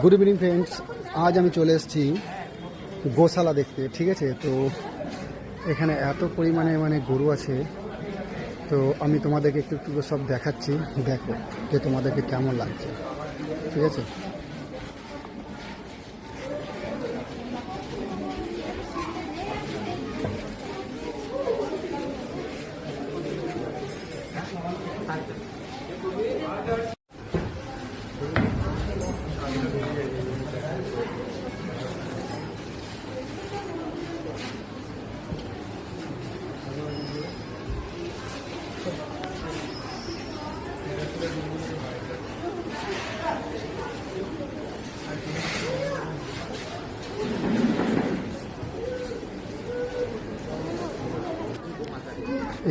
Good evening friends আজ আমি চলে এসেছি গোশালা দেখতে, ঠিক আছে? তো এখানে এত পরিমাণে মানে গরু আছে, তো আমি তোমাদেরকে একটু একটু সব দেখাচ্ছি। দেখো যে তোমাদেরকে কেমন লাগছে, ঠিক আছে?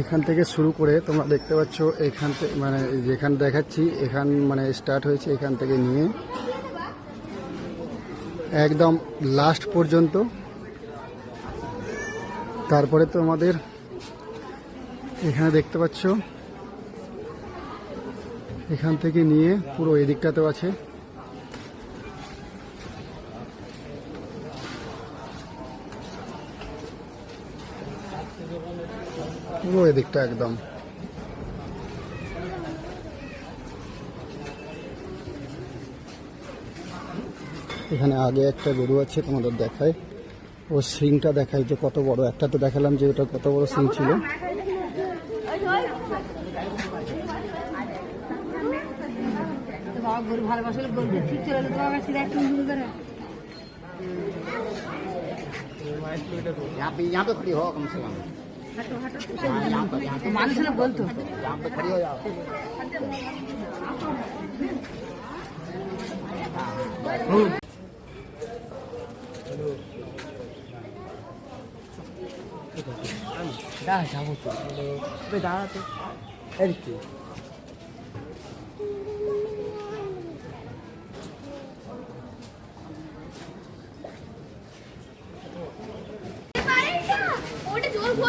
এখান থেকে শুরু করে তোমরা দেখতে পাচ্ছ এখান থেকে মানে যেখান দেখাচ্ছি, এখান মানে স্টার্ট হয়েছে এখান থেকে নিয়ে। একদম লাস্ট পর্যন্ত। তারপরে তোমাদের এখানে দেখতে পাচ্ছ। এখান থেকে নিয়ে পুরো এদিকটাতেও আছে। পুরো এদিকটা একদম। এখানে আগে একটা গরু আছে, তোমাদের দেখায় ও সিংটা দেখায় যে কত বড়। একটা তো দেখালাম যে ওটা কত বড় সিং ছিল। ভালোবাসলে ঠিক চলে তোমার কাছে यहाँ पे खड़ी हो कम से कम यहाँ पर यहाँ से बोल तो यहाँ पे खड़ी हो जाओ dah तो tu, dah तो erti.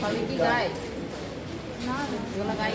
সবই কি গায় না ওগুলো গাই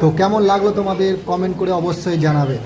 তো কেমন লাগল তোমাদের কমেন্ট করে অবশ্যই জানাবে।